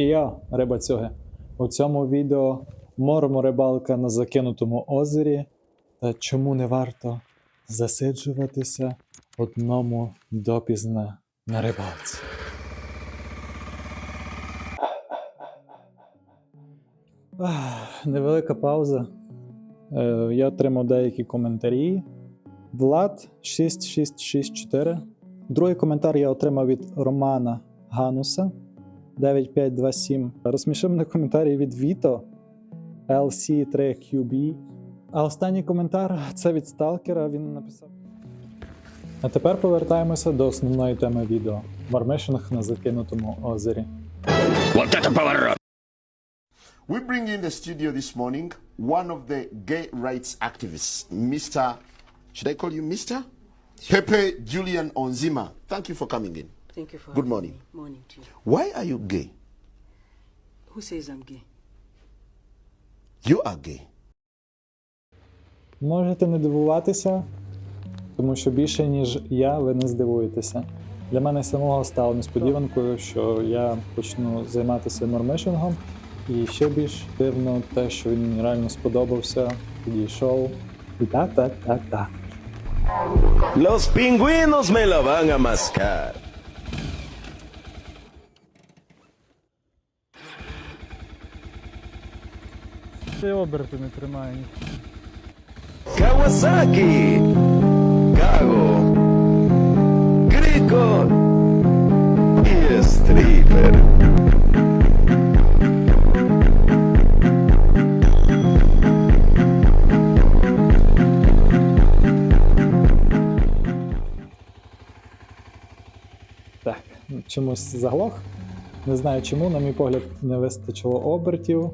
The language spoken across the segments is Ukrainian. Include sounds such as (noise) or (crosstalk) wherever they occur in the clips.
І я, рибацюги. У цьому відео мормо рибалка на закинутому озері та чому не варто засиджуватися одному допізна на рибалці. Ах, Невелика пауза. Е, Я отримав деякі коментарі. Влад 6664. Другий коментар я отримав від Романа Гануса 9527. Розсмішив мене коментарі від Віто LC3QB. А останній коментар це від Сталкера. Він написав. А тепер повертаємося до основної теми відео: вармишинг на закинутому озері. Вот это поворот! We bring in the studio this morning one of the gay rights activists, Mr. Should I call you Mr? Pepe Julian Onzima. Thank you for coming in. Thank you for Good morning. me. Morning to you. Why are you gay? Who says I'm gay? You are gay. Можете не дивуватися, тому що більше, ніж я, ви не здивуєтеся. Для мене самого стало несподіванкою, що я почну займатися мормишингом, і ще більш дивно те, що він мені реально сподобався, підійшов. І так, так, так, так. Los pingüinos me lo van a mascar. Ти оберти не тримає. Kawasaki, Gago, Grico y Stripper. Так, чомусь заглох. Не знаю чому, на мій погляд, не вистачило обертів.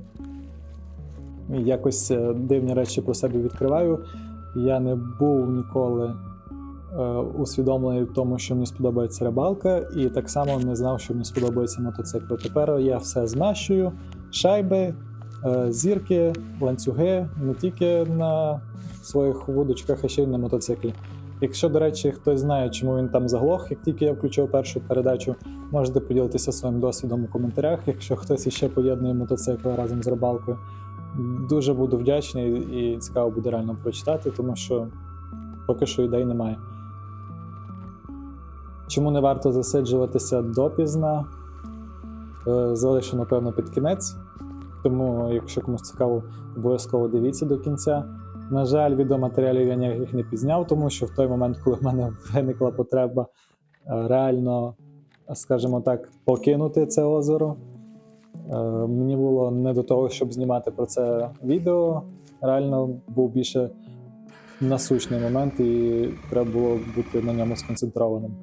Якось е, дивні речі про себе відкриваю. Я не був ніколи е, усвідомлений в тому, що мені сподобається рибалка, і так само не знав, що мені сподобається мотоцикл. Тепер я все змащую: шайби, е, зірки, ланцюги не тільки на своїх вудочках, а ще й на мотоциклі. Якщо, до речі, хтось знає, чому він там заглох, як тільки я включив першу передачу, можете поділитися своїм досвідом у коментарях. Якщо хтось іще поєднує мотоцикл разом з рибалкою, дуже буду вдячний і цікаво буде реально прочитати, тому що поки що ідей немає. Чому не варто засиджуватися допізна? Е, Залишу, напевно, під кінець. Тому, якщо комусь цікаво, обов'язково дивіться до кінця. На жаль, відеоматеріалів я ніяких не пізняв, тому що в той момент, коли в мене (laughs) виникла потреба е, реально, скажімо так, покинути це озеро, мені було не до того, щоб знімати про це відео. Реально був більше насущний момент, і треба було бути на ньому сконцентрованим.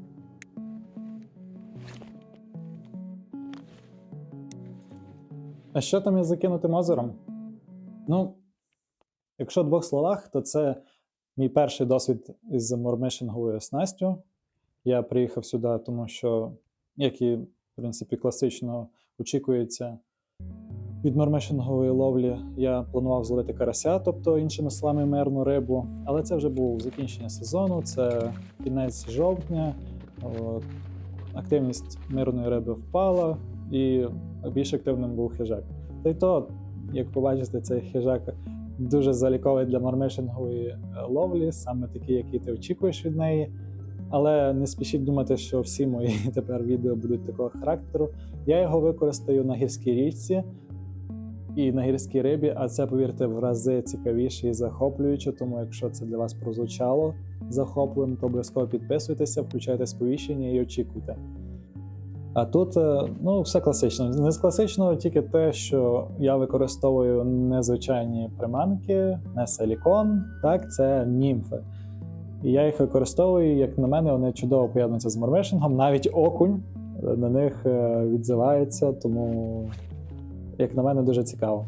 А що там із закинутим озером? Ну, Якщо в двох словах, то це мій перший досвід із мормишинговою снастю. Я приїхав сюди, тому що, як і, в принципі, класично очікується від мормишингової ловлі, я планував зловити карася, тобто, іншими словами, мирну рибу. Але це вже був закінчення сезону, це кінець жовтня. От, активність мирної риби впала, і більш активним був хижак. Та й то, як побачите, цей хижак дуже заліковий для мармишингової е, ловлі, саме такий, який ти очікуєш від неї. Але не спішіть думати, що всі мої (laughs) тепер відео будуть такого характеру. Я його використаю на гірській річці і на гірській рибі, а це, повірте, в рази цікавіше і захоплююче. Тому, якщо це для вас прозвучало захопливим, то обов'язково підписуйтеся, включайте сповіщення і очікуйте. А тут е, ну, все класично. Не з класичного тільки те, що я використовую незвичайні приманки, не силікон, так, це німфи. І я їх використовую, як на мене, вони чудово поєднуються з мормишингом. Навіть окунь на них е, відзивається, тому, як на мене, дуже цікаво.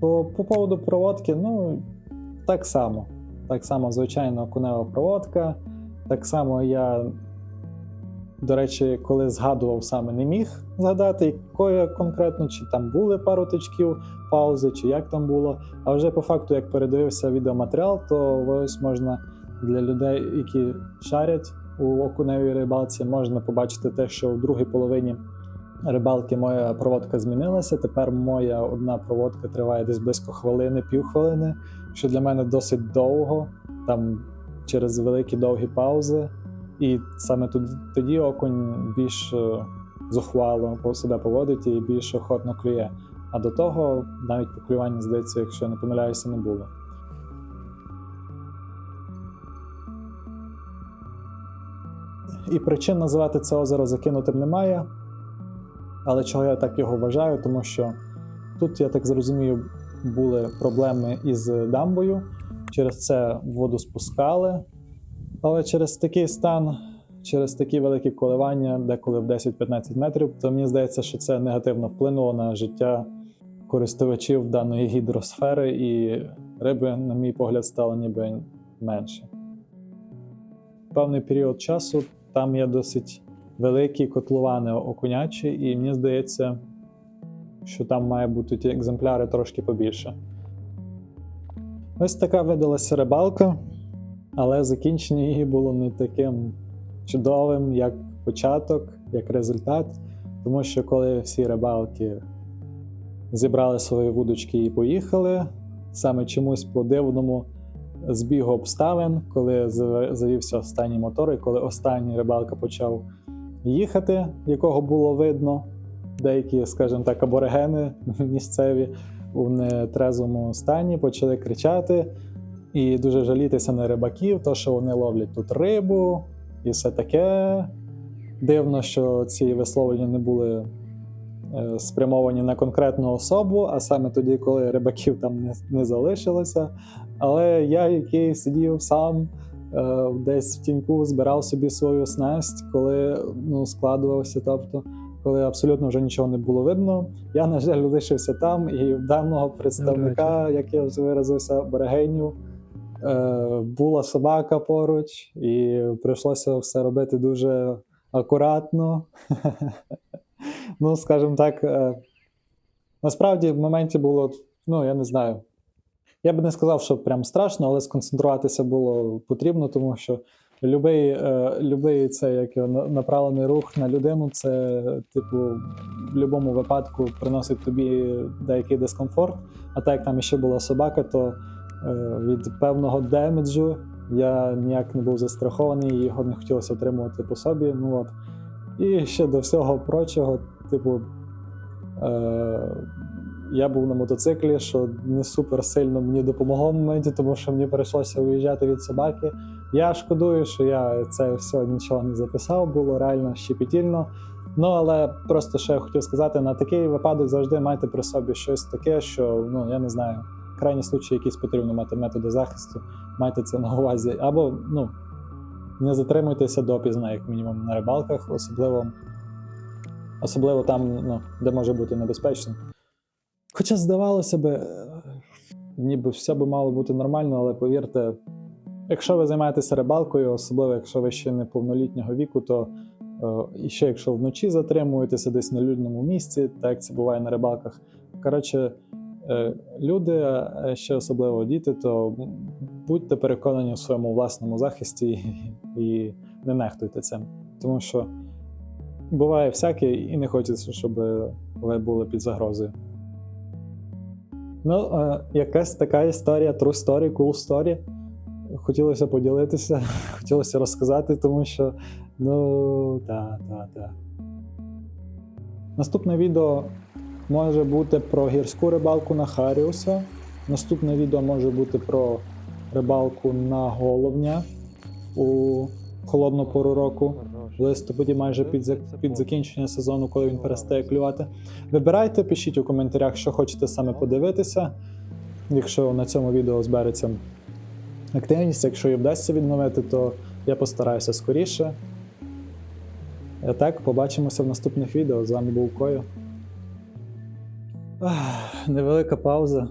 По, по поводу проводки, ну, так само. Так само, звичайно, окунева проводка. Так само я до речі, коли згадував саме, не міг згадати, якою конкретно, чи там були пару тичків, паузи, чи як там було. А вже по факту, як передивився відеоматеріал, то ось можна для людей, які шарять у окуневій рибалці, можна побачити те, що в другій половині рибалки моя проводка змінилася. Тепер моя одна проводка триває десь близько хвилини, півхвилини, що для мене досить довго, там через великі довгі паузи. І саме тоді, окунь більш е, зухвало себе поводить і більш охотно клює. А до того навіть поклювання, здається, якщо я не помиляюся, не було. І причин називати це озеро закинутим немає. Але чого я так його вважаю? Тому що тут, я так зрозумів, були проблеми із дамбою. Через це воду спускали. Але через такий стан, через такі великі коливання, деколи в 10-15 метрів, то мені здається, що це негативно вплинуло на життя користувачів даної гідросфери, і риби, на мій погляд, стало ніби менше. Певний період часу там є досить великі котловани окунячі, і мені здається, що там має бути ті екземпляри трошки побільше. Ось така видалася рибалка, але закінчення її було не таким чудовим, як початок, як результат. Тому що коли всі рибалки зібрали свої вудочки і поїхали, саме чомусь по дивному збігу обставин, коли завівся останній мотор, і коли останній рибалка почав їхати, якого було видно, деякі, скажімо так, аборигени (laughs) місцеві у нетрезвому стані почали кричати і дуже жалітися на рибаків, то що вони ловлять тут рибу і все таке. Дивно, що ці висловлення не були е, спрямовані на конкретну особу, а саме тоді, коли рибаків там не, не залишилося. Але я, який сидів сам е, десь в тіньку, збирав собі свою снасть, коли ну, складувався, тобто, коли абсолютно вже нічого не було видно. Я, на жаль, лишився там, і в даного представника, як я вже виразився, берегиню, е, була собака поруч, і прийшлося все робити дуже акуратно. (laughs) ну, скажімо так, е, насправді в моменті було, ну, я не знаю. Я би не сказав, що прям страшно, але сконцентруватися було потрібно, тому що любий, е, любий це як направлений рух на людину, це, типу, в будь-якому випадку приносить тобі деякий дискомфорт. А так як там ще була собака, то е, від певного демеджу я ніяк не був застрахований, його не хотілося отримувати по собі. Ну, от. І ще до всього прочого, типу, е, я був на мотоциклі, що не супер сильно мені допомогло в моменті, тому що мені прийшлося виїжджати від собаки. Я шкодую, що я це все нічого не записав, було реально щепетільно. Ну, але просто ще хотів сказати: на такий випадок завжди майте при собі щось таке, що ну я не знаю, крайній случаї якісь потрібно мати методи захисту, майте це на увазі. Або ну, не затримуйтеся допізно, як мінімум, на рибалках, особливо, особливо там, ну, де може бути небезпечно. Хоча, здавалося би, е, ніби все би мало бути нормально, але повірте, якщо ви займаєтеся рибалкою, особливо якщо ви ще не повнолітнього віку, то е, і ще якщо вночі затримуєтеся десь на людному місці, так як це буває на рибалках. Коротше, люди, ще особливо діти, то будьте переконані у своєму власному захисті і, не нехтуйте цим. Тому що буває всяке, і не хочеться, щоб ви були під загрозою. Ну, е, якась така історія, true story, cool story. Хотілося поділитися, (laughs) хотілося розказати, тому що, ну, та, та, та. Наступне відео може бути про гірську рибалку на Харіуса. Наступне відео може бути про рибалку на головня у холодну пору року. В листопаді майже під, під закінчення сезону, коли він перестає клювати. Вибирайте, пишіть у коментарях, що хочете саме подивитися. Якщо на цьому відео збереться активність, якщо її вдасться відновити, то я постараюся скоріше. А так, побачимося в наступних відео. З вами був Кою. Невелика пауза.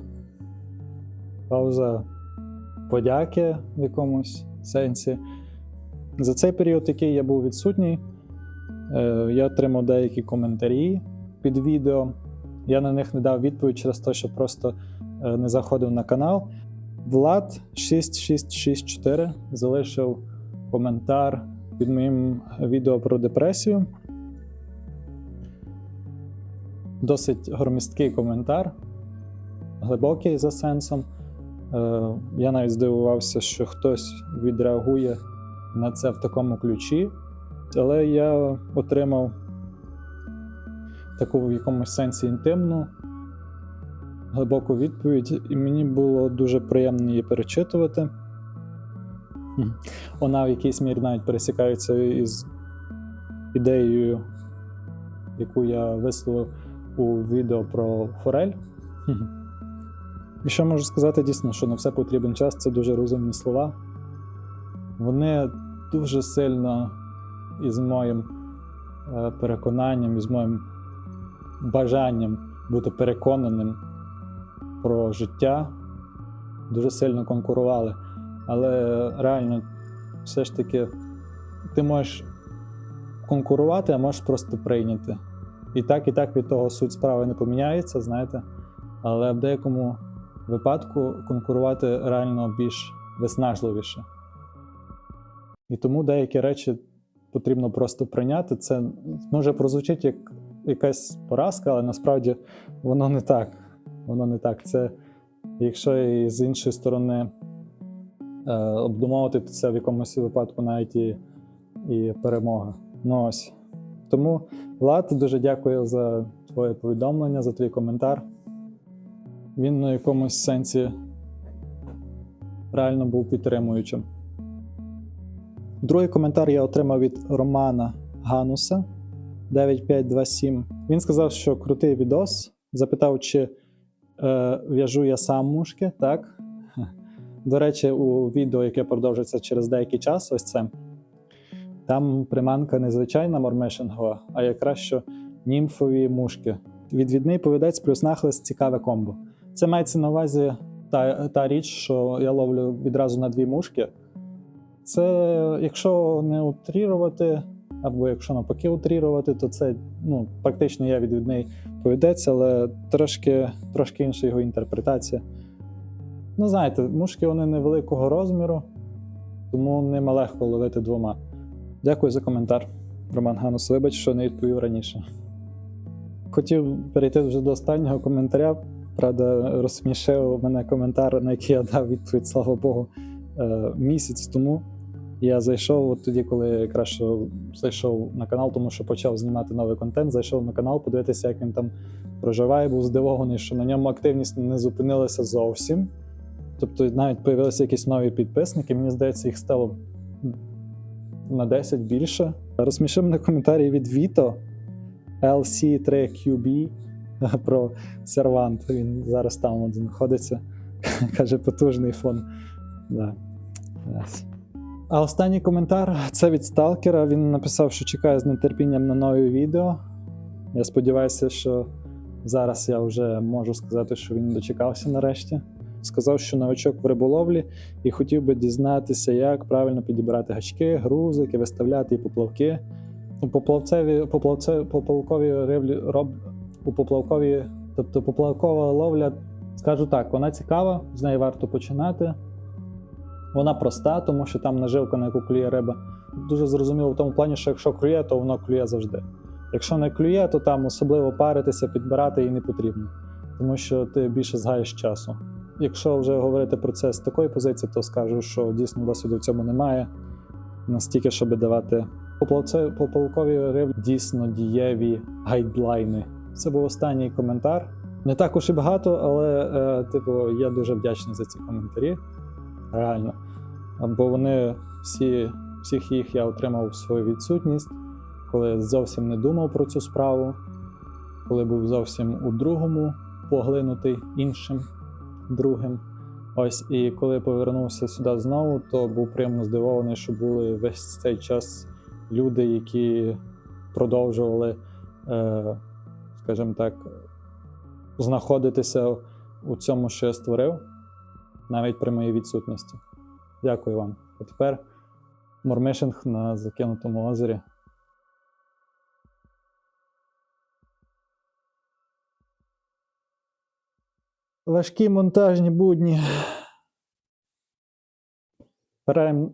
Пауза подяки в якомусь сенсі. За цей період, який я був відсутній, е, я отримав деякі коментарі під відео. Я на них не дав відповідь через те, що просто е, не заходив на канал. Влад 6664 залишив коментар під моїм відео про депресію. Досить громісткий коментар, глибокий за сенсом. Е, Я навіть здивувався, що хтось відреагує на це в такому ключі, але я отримав таку в якомусь сенсі інтимну, глибоку відповідь, і мені було дуже приємно її перечитувати. Вона в якійсь мірі навіть пересікається із ідеєю, яку я висловив у відео про форель. І що можу сказати дійсно, що на все потрібен час це дуже розумні слова. Вони дуже сильно із моїм е, переконанням, із моїм бажанням бути переконаним про життя дуже сильно конкурували. Але реально, все ж таки, ти можеш конкурувати, а можеш просто прийняти. І так, і так від того суть справи не поміняється, знаєте. Але в деякому випадку конкурувати реально більш виснажливіше. І тому деякі речі потрібно просто прийняти. Це може прозвучить як якась поразка, але насправді воно не так. Воно не так. Це якщо і з іншої сторони е, обдумовувати, це в якомусь випадку навіть і, і перемога. Ну ось. Тому, Влад, дуже дякую за твоє повідомлення, за твій коментар. Він на якомусь сенсі реально був підтримуючим. Другий коментар я отримав від Романа Гануса 9527. Він сказав, що крутий відос. Запитав, чи е, в'яжу я сам мушки. Так. До речі, у відео, яке продовжиться через деякий час, ось це. Там приманка не звичайна мормешингова, а якраз що німфові мушки. Відвідний повідець плюс нахлист цікаве комбо. Це мається на увазі та, та річ, що я ловлю відразу на дві мушки. Це, якщо не утрірувати, або якщо навпаки утрірувати, то це ну, практично я відвідний повідець, але трошки, трошки інша його інтерпретація. Ну, знаєте, мушки вони невеликого розміру, тому нема легко ловити двома. Дякую за коментар, Роман Ганус. Вибач, що не відповів раніше. Хотів перейти вже до останнього коментаря. Правда, розсмішив мене коментар, на який я дав відповідь, слава Богу, е, місяць тому. Я зайшов от тоді, коли якраз зайшов на канал, тому що почав знімати новий контент. Зайшов на канал, подивитися, як він там проживає. Був здивований, що на ньому активність не зупинилася зовсім. Тобто навіть появилися якісь нові підписники. Мені здається, їх стало на 10 більше. Розсмішив мене коментарі від Vito LC3QB (laughs) про сервант. Він зараз там от знаходиться. (laughs) Каже, потужний фон. Да. Yes. А останній коментар це від Сталкера. Він написав, що чекає з нетерпінням на нові відео. Я сподіваюся, що зараз я вже можу сказати, що він дочекався нарешті. Сказав, що новачок в риболовлі і хотів би дізнатися, як правильно підібрати гачки, грузики, виставляти і поплавки. У поплавцеві, поплавце, поплавковій риблі роб, у поплавковій, тобто поплавкова ловля, скажу так, вона цікава, з неї варто починати. Вона проста, тому що там наживка, на яку клює риба. Дуже зрозуміло в тому плані, що якщо клює, то воно клює завжди. Якщо не клює, то там особливо паритися, підбирати її не потрібно, тому що ти більше згаєш часу. Якщо вже говорити про це з такої позиції, то скажу, що дійсно досвіду в цьому немає. Настільки, щоб давати поплавце, поплавкові дійсно дієві гайдлайни. Це був останній коментар. Не також і багато, але е, типу, я дуже вдячний за ці коментарі. Реально. Бо вони всі, всіх їх я отримав свою відсутність, коли зовсім не думав про цю справу, коли був зовсім у другому поглинутий іншим другим. Ось і коли повернувся сюди знову, то був приємно здивований, що були весь цей час люди, які продовжували, е, скажімо так, знаходитися у цьому, що я створив, навіть при моїй відсутності. Дякую вам. А тепер мормишинг на закинутому озері. Важкі монтажні будні. Граємо